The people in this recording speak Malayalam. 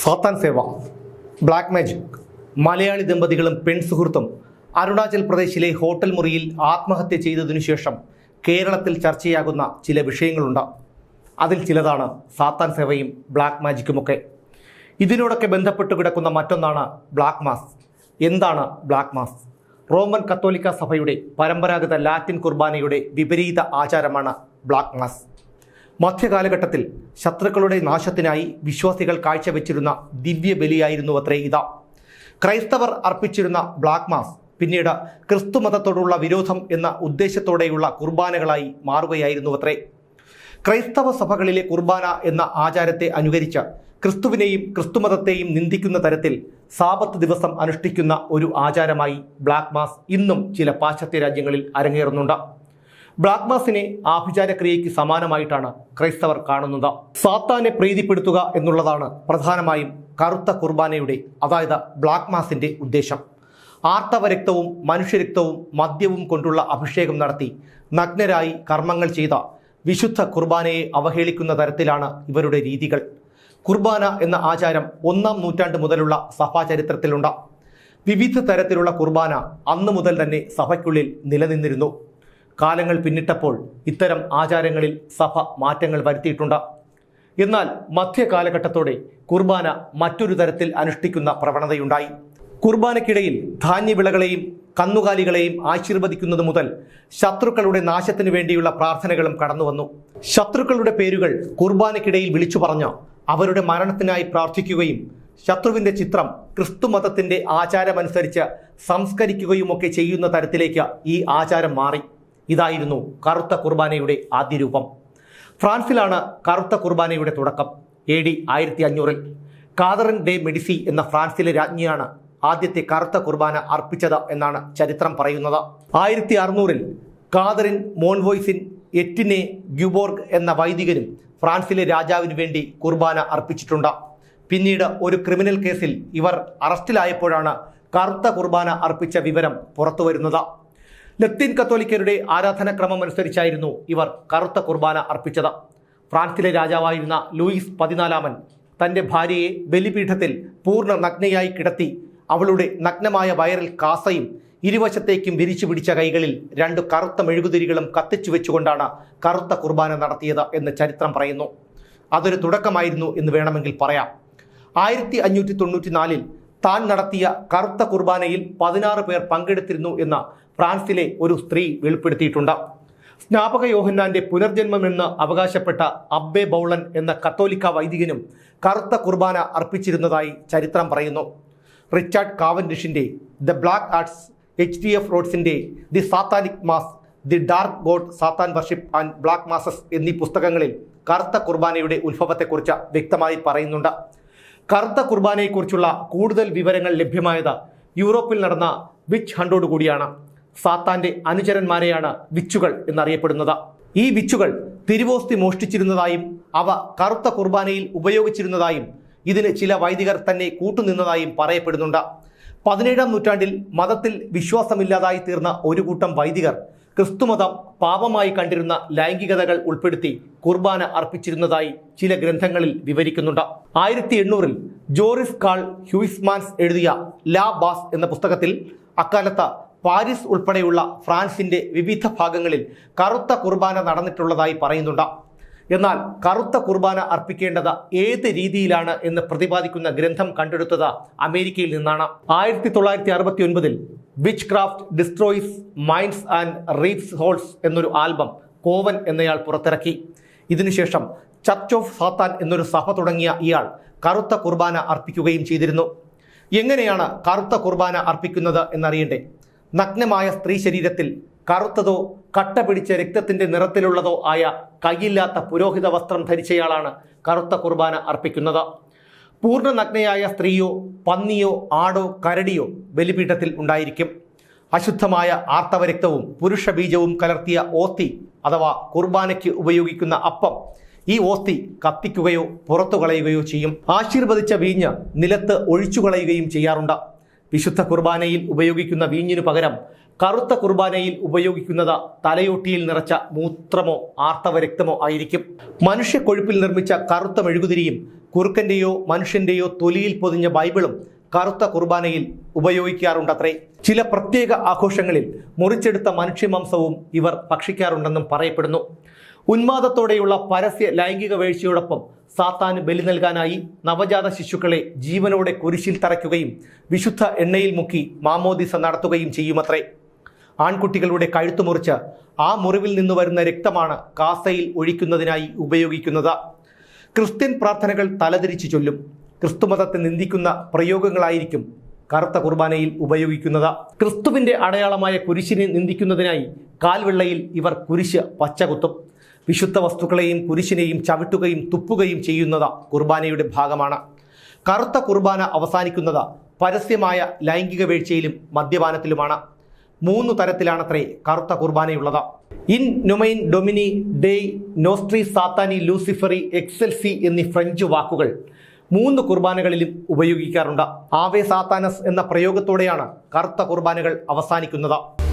സാത്താൻ സേവ ബ്ലാക്ക് മാജിക്. മലയാളി ദമ്പതികളും പെൺ സുഹൃത്തും അരുണാചൽ പ്രദേശിലെ ഹോട്ടൽ മുറിയിൽ ആത്മഹത്യ ചെയ്തതിനു ശേഷം കേരളത്തിൽ ചർച്ചയാകുന്ന ചില വിഷയങ്ങളുണ്ട്. അതിൽ ചിലതാണ് സാത്താൻ സേവയും ബ്ലാക്ക് മാജിക്കുമൊക്കെ. ഇതിനോടൊക്കെ ബന്ധപ്പെട്ട് കിടക്കുന്ന മറ്റൊന്നാണ് ബ്ലാക്ക് മാസ്. എന്താണ് ബ്ലാക്ക് മാസ്? റോമൻ കത്തോലിക്ക സഭയുടെ പരമ്പരാഗത ലാറ്റിൻ കുർബാനയുടെ വിപരീത ആചാരമാണ് ബ്ലാക്ക് മാസ്. മധ്യകാലഘട്ടത്തിൽ ശത്രുക്കളുടെ നാശത്തിനായി വിശ്വാസികൾ കാഴ്ചവെച്ചിരുന്ന ദിവ്യ ബലിയായിരുന്നു അത്രേ ഇതാ. ക്രൈസ്തവർ അർപ്പിച്ചിരുന്ന ബ്ലാക്ക് മാസ് പിന്നീട് ക്രിസ്തുമതത്തോടുള്ള വിരോധം എന്ന ഉദ്ദേശത്തോടെയുള്ള കുർബാനകളായി മാറുകയായിരുന്നു അത്രേ. ക്രൈസ്തവ സഭകളിലെ കുർബാന എന്ന ആചാരത്തെ അനുകരിച്ച് ക്രിസ്തുവിനെയും ക്രിസ്തുമതത്തെയും നിന്ദിക്കുന്ന തരത്തിൽ സാപത്ത് ദിവസം അനുഷ്ഠിക്കുന്ന ഒരു ആചാരമായി ബ്ലാക്ക് മാസ് ഇന്നും ചില പാശ്ചാത്യ രാജ്യങ്ങളിൽ അരങ്ങേറുന്നുണ്ട്. ബ്ലാക്ക് മാസിനെ ആഭിചാരക്രിയയ്ക്ക് സമാനമായിട്ടാണ് ക്രൈസ്തവർ കാണുന്നത്. സാത്താനെ പ്രീതിപ്പെടുത്തുക എന്നുള്ളതാണ് പ്രധാനമായും കറുത്ത കുർബാനയുടെ അതായത് ബ്ലാക്ക് മാസിന്റെ ഉദ്ദേശം. ആർത്തവരക്തവും മനുഷ്യരക്തവും മദ്യവും കൊണ്ടുള്ള അഭിഷേകം നടത്തി നഗ്നരായി കർമ്മങ്ങൾ ചെയ്ത വിശുദ്ധ കുർബാനയെ അവഹേളിക്കുന്ന തരത്തിലാണ് ഇവരുടെ രീതികൾ. കുർബാന എന്ന ആചാരം ഒന്നാം നൂറ്റാണ്ട് മുതലുള്ള സഭാചരിത്രത്തിലുണ്ട് വിവിധ തരത്തിലുള്ള കുർബാന അന്നു മുതൽ തന്നെ സഭയ്ക്കുള്ളിൽ നിലനിന്നിരുന്നു. കാലങ്ങൾ പിന്നിട്ടപ്പോൾ ഇത്തരം ആചാരങ്ങളിൽ സഭ മാറ്റങ്ങൾ വരുത്തിയിട്ടുണ്ട്. എന്നാൽ മധ്യകാലഘട്ടത്തോടെ കുർബാന മറ്റൊരു തരത്തിൽ അനുഷ്ഠിക്കുന്ന പ്രവണതയുണ്ടായി. കുർബാനയ്ക്കിടയിൽ ധാന്യവിളകളെയും കന്നുകാലികളെയും ആശീർവദിക്കുന്നത് മുതൽ ശത്രുക്കളുടെ നാശത്തിനു വേണ്ടിയുള്ള പ്രാർത്ഥനകളും കടന്നുവന്നു. ശത്രുക്കളുടെ പേരുകൾ കുർബാനയ്ക്കിടയിൽ വിളിച്ചു പറഞ്ഞ് അവരുടെ മരണത്തിനായി പ്രാർത്ഥിക്കുകയും ശത്രുവിന്റെ ചിത്രം ക്രിസ്തുമതത്തിന്റെ ആചാരമനുസരിച്ച് സംസ്കരിക്കുകയുമൊക്കെ ചെയ്യുന്ന തരത്തിലേക്ക് ഈ ആചാരം മാറി. ഇതായിരുന്നു കറുത്ത കുർബാനയുടെ ആദ്യ രൂപം. ഫ്രാൻസിലാണ് കറുത്ത കുർബാനയുടെ തുടക്കം. എ ഡി ആയിരത്തി അഞ്ഞൂറിൽ കാതറിൻ ഡെ മെഡിസി എന്ന ഫ്രാൻസിലെ രാജ്ഞിയാണ് ആദ്യത്തെ കറുത്ത കുർബാന അർപ്പിച്ചത് എന്നാണ് ചരിത്രം പറയുന്നത്. ആയിരത്തി അറുന്നൂറിൽ കാതറിൻ മോൺവോയ്സിൻ എറ്റിനെ ഗ്യുബോർഗ് എന്ന വൈദികനും ഫ്രാൻസിലെ രാജാവിന് വേണ്ടി കുർബാന അർപ്പിച്ചിട്ടുണ്ട്. പിന്നീട് ഒരു ക്രിമിനൽ കേസിൽ ഇവർ അറസ്റ്റിലായപ്പോഴാണ് കറുത്ത കുർബാന അർപ്പിച്ച വിവരം പുറത്തുവരുന്നത്. ലത്തീൻ കത്തോലിക്കരുടെ ആരാധനാക്രമം അനുസരിച്ചായിരുന്നു ഇവർ കറുത്ത കുർബാന അർപ്പിച്ചത്. ഫ്രാൻസിലെ രാജാവായിരുന്ന ലൂയിസ് പതിനാലാമൻ തന്റെ ഭാര്യയെ ബലിപീഠത്തിൽ പൂർണ നഗ്നയായി കിടത്തി അവളുടെ നഗ്നമായ വയറിൽ കാസയും ഇരുവശത്തേക്കും വിരിച്ചു പിടിച്ച കൈകളിൽ രണ്ട് കറുത്ത മെഴുകുതിരികളും കത്തിച്ചു വെച്ചുകൊണ്ടാണ് കറുത്ത കുർബാന നടത്തിയത് എന്ന് ചരിത്രം പറയുന്നു. അതൊരു തുടക്കമായിരുന്നു എന്ന് വേണമെങ്കിൽ പറയാം. ആയിരത്തി അഞ്ഞൂറ്റി തൊണ്ണൂറ്റി നാലിൽ താൻ നടത്തിയ കറുത്ത കുർബാനയിൽ പതിനാറ് പേർ പങ്കെടുത്തിരുന്നു എന്ന ഫ്രാൻസിലെ ഒരു സ്ത്രീ വെളിപ്പെടുത്തിയിട്ടുണ്ട്. സ്നാപക യോഹന്നാന്റെ പുനർജന്മമെന്ന് അവകാശപ്പെട്ട അബ്ബെ ബൗളൻ എന്ന കത്തോലിക്ക വൈദികനും കറുത്ത കുർബാന അർപ്പിച്ചിരുന്നതായി ചരിത്രം പറയുന്നു. Richard കാവൻഡിഷിന്റെ the black arts H D F റോഡ്സിന്റെ the satanic mass the dark god Satan worship and black masses എന്നീ പുസ്തകങ്ങളിൽ കറുത്ത കുർബാനയുടെ ഉത്ഭവത്തെക്കുറിച്ച് വ്യക്തമായി പറയുന്നുണ്ട്. കറുത്ത കുർബാനയെക്കുറിച്ചുള്ള കൂടുതൽ വിവരങ്ങൾ ലഭ്യമായത് യൂറോപ്പിൽ നടന്ന വിച്ച് ഹണ്ടോട് കൂടിയാണ്. സാത്താന്റെ അനുചരന്മാരെയാണ് വിച്ചുകൾ എന്നറിയപ്പെടുന്നത്. ഈ വിച്ചുകൾ തിരുവോസ്തി മോഷ്ടിച്ചിരുന്നതായും അവ കറുത്ത കുർബാനയിൽ ഉപയോഗിച്ചിരുന്നതായും ഇതിന് ചില വൈദികർ തന്നെ കൂട്ടുനിന്നതായും പറയപ്പെടുന്നുണ്ട്. പതിനേഴാം നൂറ്റാണ്ടിൽ മതത്തിൽ വിശ്വാസമില്ലാതായി തീർന്ന ഒരു കൂട്ടം വൈദികർ ക്രിസ്തുമതം പാപമായി കണ്ടിരുന്ന ലൈംഗികതകൾ ഉൾപ്പെടുത്തി കുർബാന അർപ്പിച്ചിരുന്നതായി ചില ഗ്രന്ഥങ്ങളിൽ വിവരിക്കുന്നുണ്ട്. ആയിരത്തി എണ്ണൂറിൽ ജോറിസ് കാൾ ഹ്യൂയിസ്മാൻസ് എഴുതിയ ലാ ബാസ് എന്ന പുസ്തകത്തിൽ അക്കാലത്ത് പാരീസ് ഉൾപ്പെടെയുള്ള ഫ്രാൻസിന്റെ വിവിധ ഭാഗങ്ങളിൽ കറുത്ത കുർബാന നടന്നിട്ടുള്ളതായി പറയുന്നുണ്ട്. എന്നാൽ കറുത്ത കുർബാന അർപ്പിക്കേണ്ടത് ഏത് രീതിയിലാണ് എന്ന് പ്രതിപാദിക്കുന്ന ഗ്രന്ഥം കണ്ടെടുത്തത് അമേരിക്കയിൽ നിന്നാണ്. ആയിരത്തി തൊള്ളായിരത്തി അറുപത്തി ഒൻപതിൽ witchcraft destroys minds and reaps souls എന്നൊരു ആൽബം കോവൻ എന്നയാൾ പുറത്തിറക്കി. ഇതിനുശേഷം ചർച്ച് ഓഫ് സാത്താൻ എന്നൊരു സഭ തുടങ്ങിയ ഇയാൾ കറുത്ത കുർബാന അർപ്പിക്കുകയും ചെയ്തിരുന്നു. എങ്ങനെയാണ് കറുത്ത കുർബാന അർപ്പിക്കുന്നത് എന്നറിയണ്ടേ? നഗ്നമായ സ്ത്രീ ശരീരത്തിൽ കറുത്തതോ കട്ട പിടിച്ച രക്തത്തിന്റെ നിറത്തിലുള്ളതോ ആയ കൈയില്ലാത്ത പുരോഹിത വസ്ത്രം ധരിച്ചയാളാണ് കറുത്ത കുർബാന അർപ്പിക്കുന്നത്. പൂർണ നഗ്നയായ സ്ത്രീയോ പന്നിയോ ആടോ കരടിയോ ബലിപീഠത്തിൽ ഉണ്ടായിരിക്കും. അശുദ്ധമായ ആർത്തവരക്തവും പുരുഷ ബീജവും കലർത്തിയ ഓത്തി അഥവാ കുർബാനയ്ക്ക് ഉപയോഗിക്കുന്ന അപ്പം ഈ ഓസ്തി കത്തിക്കുകയോ പുറത്തു കളയുകയോ ചെയ്യും. ആശീർവദിച്ച വീഞ്ഞ് നിലത്ത് ഒഴിച്ചു കളയുകയും ചെയ്യാറുണ്ട്. വിശുദ്ധ കുർബാനയിൽ ഉപയോഗിക്കുന്ന വീഞ്ഞിനു പകരം കറുത്ത കുർബാനയിൽ ഉപയോഗിക്കുന്നത് തലയോട്ടിയിൽ നിറച്ച മൂത്രമോ ആർത്തവ രക്തമോ ആയിരിക്കും. മനുഷ്യ കൊഴുപ്പിൽ നിർമ്മിച്ച കറുത്ത മെഴുകുതിരിയും കുറുക്കന്റെയോ മനുഷ്യന്റെയോ തൊലിയിൽ പൊതിഞ്ഞ ബൈബിളും കറുത്ത കുർബാനയിൽ ഉപയോഗിക്കാറുണ്ടത്രേ. ചില പ്രത്യേക ആഘോഷങ്ങളിൽ മുറിച്ചെടുത്ത മനുഷ്യമാംസവും ഇവർ ഭക്ഷിക്കാറുണ്ടെന്നും പറയപ്പെടുന്നു. ഉന്മാദത്തോടെയുള്ള പരസ്യ ലൈംഗിക വീഴ്ചയോടൊപ്പം സാത്താന് ബലി നൽകാനായി നവജാത ശിശുക്കളെ ജീവനോടെ കുരിശിൽ തറയ്ക്കുകയും വിശുദ്ധ എണ്ണയിൽ മുക്കി മാമോദിസ നടത്തുകയും ചെയ്യുമത്രേ. ആൺകുട്ടികളുടെ കഴുത്തു മുറിച്ച് ആ മുറിവിൽ നിന്ന് വരുന്ന രക്തമാണ് കാസയിൽ ഒഴിക്കുന്നതിനായി ഉപയോഗിക്കുന്നത്. ക്രിസ്ത്യൻ പ്രാർത്ഥനകൾ തലതിരിച്ചു ചൊല്ലും. ക്രിസ്തുമതത്തെ നിന്ദിക്കുന്ന പ്രയോഗങ്ങളായിരിക്കും കറുത്ത കുർബാനയിൽ ഉപയോഗിക്കുന്നത്. ക്രിസ്തുവിന്റെ അടയാളമായ കുരിശിനെ നിന്ദിക്കുന്നതിനായി കാൽവെള്ളയിൽ ഇവർ കുരിശ് പച്ചകുത്തും. വിശുദ്ധ വസ്തുക്കളെയും കുരിശിനെയും ചവിട്ടുകയും തുപ്പുകയും ചെയ്യുന്നത് കുർബാനയുടെ ഭാഗമാണ്. കറുത്ത കുർബാന അവസാനിക്കുന്നത് പരസ്യമായ ലൈംഗിക വീഴ്ചയിലും മദ്യപാനത്തിലുമാണ്. മൂന്ന് തരത്തിലാണത്രേ കറുത്ത കുർബാനയുള്ളത്. ഇൻ നൊമൈൻ ഡൊമിനി ഡേ നോസ്ട്രി സാത്താനി ലൂസിഫറി എക്സെൽസി എന്നീ ഫ്രഞ്ച് വാക്കുകൾ മൂന്ന് കുർബാനകളിലും ഉപയോഗിക്കാറുണ്ട്. ആവേ സാത്താനസ് എന്ന പ്രയോഗത്തോടെയാണ് കറുത്ത കുർബാനകൾ അവസാനിക്കുന്നത്.